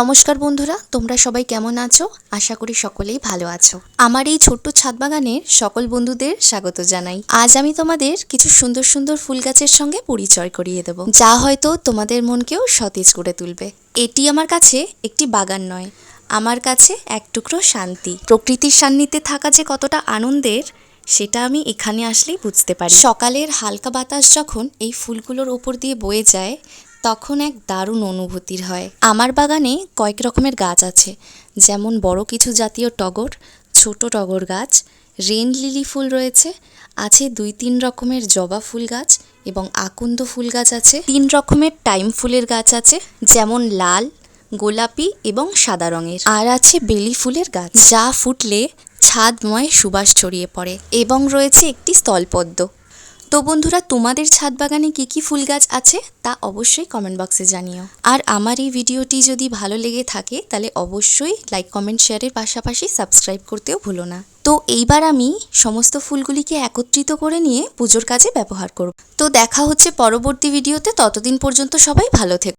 নমস্কার বন্ধুরা, তোমরা সবাই কেমন আছো? আশা করি সকলেই ভালো আছো। আমার এই ছোট্ট ছাদ বাগানের সকল বন্ধুদের স্বাগত জানাই। আজ আমি তোমাদের কিছু সুন্দর সুন্দর ফুল গাছের সঙ্গে পরিচয় করিয়ে দেব। যা হয়তো তোমাদের মনকেও সতেজ করে তুলবে। এটি আমার কাছে একটি বাগান নয়, আমার কাছে এক টুকরো শান্তি। প্রকৃতির সান্নিধ্যে থাকা যে কতটা আনন্দের, সেটা আমি এখানে আসলেই বুঝতে পারি। সকালের হালকা বাতাস যখন এই ফুলগুলোর ওপর দিয়ে বয়ে যায় তখন এক দারুণ অনুভূতির হয়। আমার বাগানে কয়েক রকমের গাছ আছে, যেমন বড় কিছু জাতীয় টগর, ছোট টগর গাছ, রেন লিলি ফুল রয়েছে, আছে দুই তিন রকমের জবা ফুল গাছ এবং আকন্দ ফুল গাছ আছে। তিন রকমের টাইম ফুলের গাছ আছে, যেমন লাল, গোলাপি এবং সাদা রঙের। আর আছে বেলি ফুলের গাছ, যা ফুটলে ছাদময় সুবাস ছড়িয়ে পড়ে এবং রয়েছে একটি স্থলপদ্ম। তো বন্ধুরা, তোমাদের ছাদ বাগানে কী কী ফুল গাছ আছে তা অবশ্যই কমেন্ট বক্সে জানিও। আর আমার এই ভিডিওটি যদি ভালো লেগে থাকে, তাহলে অবশ্যই লাইক কমেন্ট শেয়ারের পাশাপাশি সাবস্ক্রাইব করতেও ভুলো না। তো এইবার আমি সমস্ত ফুলগুলিকে একত্রিত করে নিয়ে পুজোর কাজে ব্যবহার করব। তো দেখা হচ্ছে পরবর্তী ভিডিওতে, ততদিন পর্যন্ত সবাই ভালো থেকো।